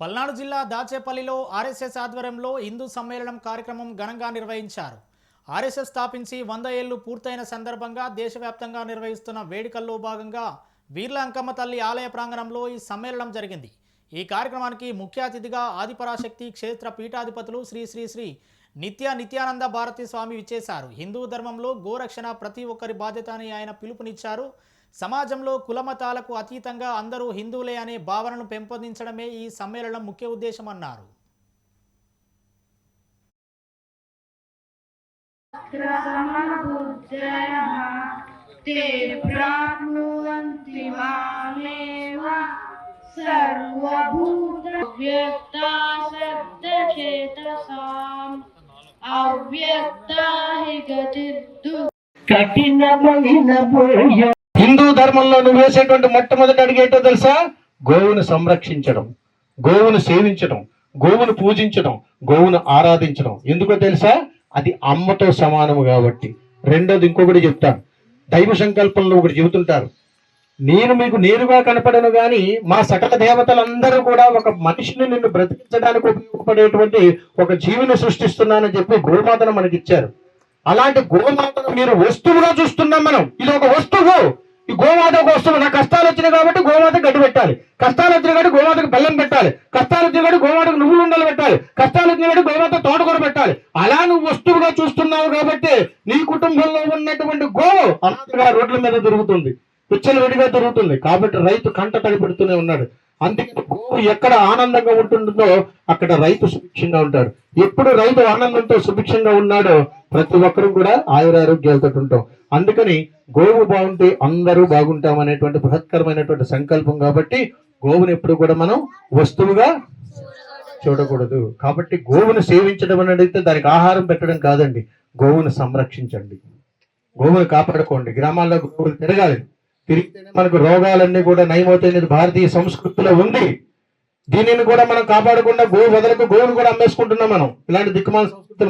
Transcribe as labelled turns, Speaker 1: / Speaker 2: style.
Speaker 1: పల్నాడు జిల్లా దాచేపల్లిలో ఆర్ఎస్ఎస్ ఆధ్వర్యంలో హిందూ సమ్మేళనం కార్యక్రమం ఘనంగా నిర్వహించారు. ఆర్ఎస్ఎస్ స్థాపించి వంద ఏళ్ళు పూర్తయిన సందర్భంగా దేశవ్యాప్తంగా నిర్వహిస్తున్న వేడుకల్లో భాగంగా వీర్ల అంకమ్మ తల్లి ఆలయ ప్రాంగణంలో ఈ సమ్మేళనం జరిగింది. ఈ కార్యక్రమానికి ముఖ్య అతిథిగా ఆదిపరాశక్తి క్షేత్ర పీఠాధిపతులు శ్రీ శ్రీ శ్రీ నిత్య నిత్యానంద భారతి స్వామి విచ్చేశారు. హిందూ ధర్మంలో గోరక్షణ ప్రతి ఒక్కరి బాధ్యత అని ఆయన పిలుపునిచ్చారు. సమాజంలో కులమతాలకు అతీతంగా అందరూ హిందువులే అనే భావనను పెంపొందించడమే ఈ సమ్మేళనం ముఖ్య ఉద్దేశం అన్నారు
Speaker 2: కఠినమైన
Speaker 3: హిందూ ధర్మంలో నువ్వు వేసేటువంటి మొట్టమొదటి అడిగేటో తెలుసా? గోవును సంరక్షించడం గోవును సేవించడం గోవును పూజించడం గోవును ఆరాధించడం. ఎందుకో తెలుసా? అది అమ్మతో సమానము కాబట్టి. రెండోది ఇంకొకటి చెప్తాను. దైవ సంకల్పంలో ఒకటి చెబుతుంటారు. నేను మీకు నేరుగా కనపడను కానీ మా సకల దేవతలందరూ కూడా ఒక మనిషిని నిన్ను బ్రతికించడానికి ఉపయోగపడేటువంటి ఒక జీవిని సృష్టిస్తున్నానని చెప్పి గోమాతను మనకిచ్చారు. అలాంటి గోమాతను మీరు వస్తువుగా చూస్తున్నాం మనం. ఇది ఒక వస్తువు. ఈ గోమాత ఒక వస్తువు నా కష్టాలు వచ్చినాయి కాబట్టి గోమాత గడ్డి పెట్టాలి. కష్టాలు వచ్చినాయి కాబట్టి గోమాతకు బెల్లం పెట్టాలి. కష్టాలు వచ్చినాయి కాబట్టి గోమాతకు నువ్వులు ఉండలు పెట్టాలి. కష్టాలు వచ్చినాయి కాబట్టి గోమాత తోటకూర పెట్టాలి. అలా నువ్వు వస్తువుగా చూస్తున్నావు కాబట్టి నీ కుటుంబంలో ఉన్నటువంటి గోవు అనాథగా రోడ్ల మీద దొరుకుతుంది పిచ్చలు విడిగా దొరుకుతుంది కాబట్టి రైతు కంట తడిపెడుతూనే ఉన్నాడు. అందుకే గోవు ఎక్కడ ఆనందంగా ఉంటుందో అక్కడ రైతు సుభిక్షంగా ఉంటాడు. ఎప్పుడు రైతు ఆనందంతో సుభిక్షంగా ఉన్నాడో ప్రతి ఒక్కరు కూడా ఆయురారోగ్యాలతో ఉంటాం. అందుకని గోవు బాగుంటే అందరూ బాగుంటాం అనేటువంటి బృహత్కరమైనటువంటి సంకల్పం కాబట్టి గోవుని ఎప్పుడు కూడా మనం వస్తువుగా చూడకూడదు. కాబట్టి గోవును సేవించడం అని అడిగితే దానికి ఆహారం పెట్టడం కాదండి. గోవును సంరక్షించండి. గోవును కాపాడుకోండి. గ్రామాల్లో గోవులు తిరగాలి. తిరిగితేనే మనకు రోగాలన్నీ కూడా నయమవుతాయి. భారతీయ సంస్కృతిలో ఉంది. దీనిని కూడా మనం కాపాడకుండా గోవు వదలకు గోవును కూడా అమ్మేసుకుంటున్నాం మనం. ఇలాంటి దిక్కుమాల సంస్కృతులు